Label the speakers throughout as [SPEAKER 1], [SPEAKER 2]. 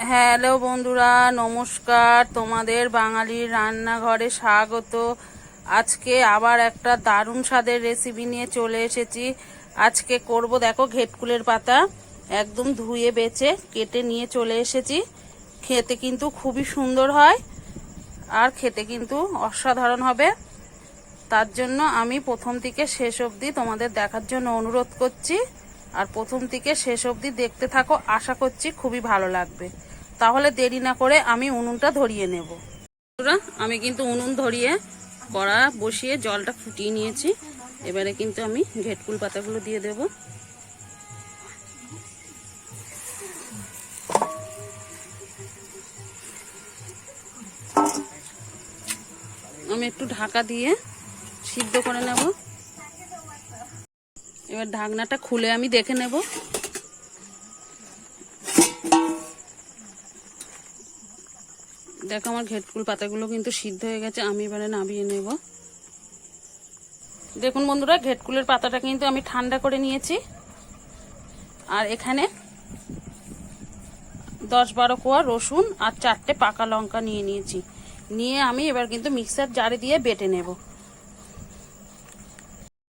[SPEAKER 1] Hello বন্ধুরা, নমস্কার। তোমাদের বাঙালির রান্নাঘরে স্বাগত। আজকে আবার একটা দারুণ স্বাদের রেসিপি নিয়ে চলে এসেছি। আজকে করব, দেখো, ঘেটকুলের পাতা। একদম ধুয়ে বেছে কেটে নিয়ে চলে এসেছি। খেতে কিন্তু খুবই সুন্দর হয় আর খেতে কিন্তু অসাধারণ হবে। তার জন্য আমি প্রথম থেকে শেষ অবধি তোমাদের দেখার জন্য অনুরোধ করছি। আর প্রথম থেকে শেষ অবধি দেখতে থাকো, আশা করছি খুবই ভালো লাগবে। তাহলে দেরি না করে আমি উনুনটা ধরিয়ে নেব। আমি কিন্তু উনুন ধরিয়ে কড়া বসিয়ে জলটা ফুটিয়ে নিয়েছি। এবারে কিন্তু আমি ঘেটকুল পাতাগুলো দিয়ে দেব। আমি একটু ঢাকা দিয়ে সিদ্ধ করে নেব। এবার ঢাকনাটা খুলে আমি দেখে নেব। দেখো আমার ঘেটকুল পাতাগুলো কিন্তু সিদ্ধ হয়ে গেছে, আমি এবারে নামিয়ে নেব। দেখুন বন্ধুরা, ঘেটকুলের পাতাটা কিন্তু আমি ঠান্ডা করে নিয়েছি। আর এখানে দশ বারো কোয়া রসুন আর চারটে পাকা লঙ্কা নিয়ে নিয়েছি। নিয়ে আমি এবার কিন্তু মিক্সার জারে দিয়ে বেটে নেব।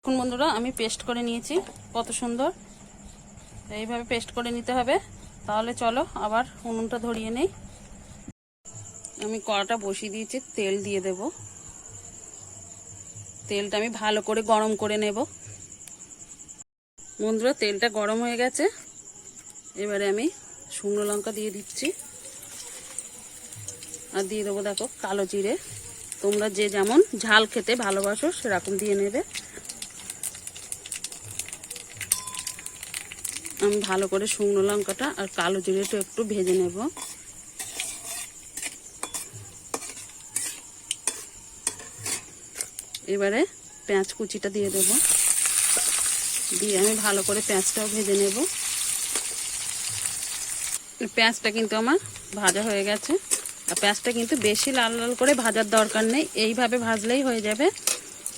[SPEAKER 1] এখন বন্ধুরা, আমি পেস্ট করে নিয়েছি, কত সুন্দর। এইভাবে পেস্ট করে নিতে হবে। তাহলে চলো, আবার উনুনটা ধরিয়ে নেই। আমি কড়াটা বসিয়ে দিয়েছি, তেল দিয়ে দেব। তেলটা আমি ভালো করে গরম করে নেব। বন্ধুরা, তেলটা গরম হয়ে গেছে। এবারে আমি শুকনো লঙ্কা দিয়ে দিচ্ছি। আর দিয়ে দেবো দেখো, কালো জিরে। তোমরা যে যেমন ঝাল খেতে ভালোবাসো, সেরকম দিয়ে নেবে। আমি ভালো করে শুকনো লঙ্কাটা আর কালো জিরেটা একটু ভেজে নেব। এবারে পেঁয়াজ কুচিটা দিয়ে দেব। দিয়ে আমি ভালো করে পেঁয়াজটাও ভেজে নেব। পেঁয়াজটা কিন্তু আমার ভাজা হয়ে গেছে। আর পেঁয়াজটা কিন্তু বেশি লাল লাল করে ভাজার দরকার নেই। এইভাবে ভাজলেই হয়ে যাবে।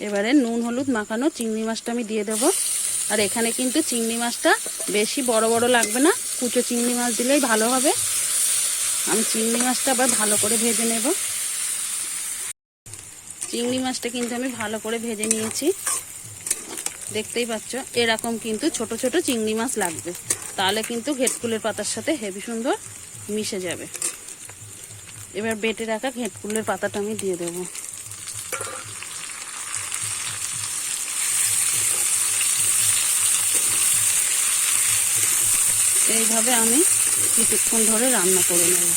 [SPEAKER 1] এবারে নুন, হলুদ মাখানো চিংড়ি মাছটা আমি দিয়ে দেবো। আর এখানে কিন্তু চিংড়ি মাছটা বেশি বড় বড় লাগবে না। কুচো চিংড়ি মাছ দিলেই ভালো হবে। আমি চিংড়ি মাছটা আবার ভালো করে ভেজে নেব। চিংড়ি মাছটা কিন্তু আমি ভালো করে ভেজে নিয়েছি। দেখতেই পাচ্ছ, এরকম কিন্তু ছোট ছোট চিংড়ি মাছ লাগবে। তাহলে কিন্তু ঘেটকুলের পাতার সাথে হেভি সুন্দর মিশে যাবে। এবার বেটে রাখা ঘেটকুলের পাতাটা আমি দিয়ে দেবো। এইভাবে আমি কিছুক্ষণ ধরে রান্না করে নেব।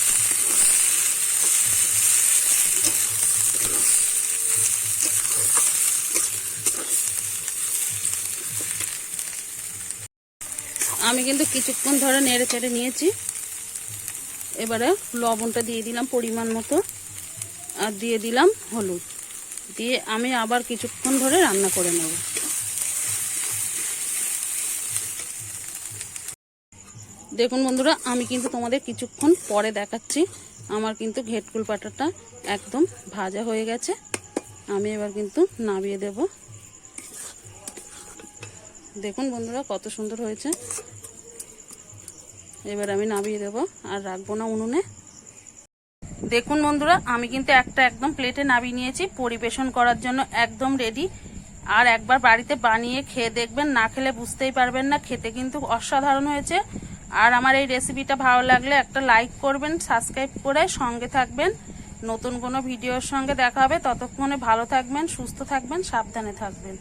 [SPEAKER 1] আমি কিন্তু কিছুক্ষণ ধরে নেড়ে চেড়ে নিয়েছি। এবারে লবণটা দিয়ে দিলাম পরিমাণ মতো আর দিয়ে দিলাম হলুদ। দিয়ে আমি আবার কিছুক্ষণ ধরে রান্না করে নেব। দেখুন বন্ধুরা, আমি কিন্তু তোমাদের কিছুক্ষণ পরে দেখাচ্ছি। আমার কিন্তু ঘেটকুল পাটাটা একদম ভাজা হয়ে গেছে। আমি এবার কিন্তু নামিয়ে দেব। দেখুন বন্ধুরা, কত সুন্দর হয়েছে। এবার আমি নামিয়ে দেব আর রাখব না উনুনে। দেখুন বন্ধুরা, আমি কিন্তু একটা একদম প্লেটে নামিয়ে নিয়েছি। পরিবেশন করার জন্য একদম রেডি আর একবার বাড়িতে বানিয়ে খেয়ে দেখবেন, না খেলে বুঝতেই পারবেন না। খেতে কিন্তু অসাধারণ হয়েছে। আর আমার এই রেসিপিটা ভালো লাগলে একটা লাইক করবেন সাবস্ক্রাইব করে সঙ্গে থাকবেন। নতুন কোনো ভিডিওর সঙ্গে দেখা হবে। ততক্ষণে ভালো থাকবেন, সুস্থ থাকবেন, সাবধানে থাকবেন।